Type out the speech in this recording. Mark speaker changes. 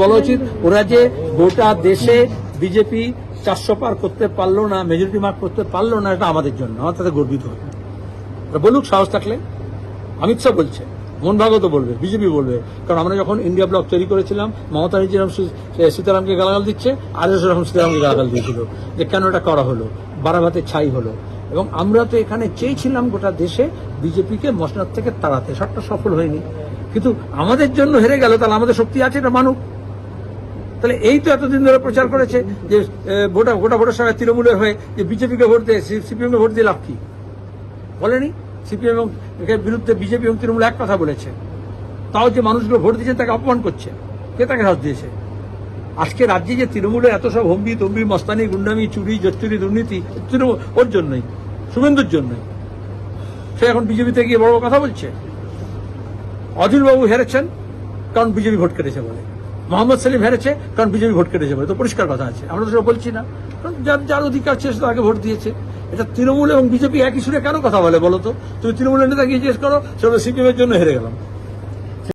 Speaker 1: বলা উচিত, ওরা যে গোটা দেশে বিজেপি চারশো পার করতে পারল না মেজরিটি মার্ক করতে পারল না, এটা আমাদের জন্য, আমার তাতে গর্বিত ওরা বলুক সাহস থাকলে। অমিত শাহ বলছে, মোহন ভাগত বলবে, বিজেপি বলবে, কারণ আমরা যখন ইন্ডিয়া ব্লক তৈরি করেছিলাম, মমতা যেরকম সীতারামকে গালাগাল দিচ্ছে, আর এস রকম সীতারামকে গালাগাল দিয়েছিল, যে কেন এটা করা হলো, বারাবাতে ছাই হলো। এবং আমরা তো এখানে চেয়েছিলাম গোটা দেশে বিজেপিকে মসনাদ থেকে তাড়াতে সবটা সফল হয়নি। কিন্তু আমাদের জন্য হেরে গেল, তাহলে আমাদের শক্তি আছে, এটা মানুক। তাহলে এই তো এতদিন ধরে প্রচার করেছে যে এ, গোটা ভোটের সময় তৃণমূলের হয়ে যে বিজেপিকে ভোট দিয়ে সিপিএম কে ভোট দিয়ে লাভ কি? বলেনি? সিপিএম এবং বিরুদ্ধে বিজেপি এবং তৃণমূল এক কথা বলেছে। তাও যে মানুষগুলো ভোট দিয়েছে তাকে অপমান করছে। কে তাকে সাথ দিয়েছে? আজকে রাজ্যে যে তৃণমূলের এত সব হম্বি তম্বি মস্তানি গুন্ডামি চুরি জচ্চুরি দুর্নীতি তৃণমূল ওর জন্যই শুভেন্দুর জন্যই। সে এখন বিজেপিতে গিয়ে বড় কথা বলছে? অতুলবাবু হেরেছেন কারণ বিজেপি ভোট কেটেছে বলে। মোহাম্মদ সেলিম হেরেছে, কারণ বিজেপি ভোট কেটেছে বলে। তো পরিষ্কার কথা আছে। আমরা তো সেটা বলছি না। কারণ যার যার অধিকার ছিল সে আগে ভোট দিয়েছে। এটা তৃণমূল এবং বিজেপি একই সুরে কেন কথা বলে বলো তো? তুমি তৃণমূলের নেতা গিয়ে জিজ্ঞেস করো, সেটা সিপিএম এর জন্য হেরে গেলাম।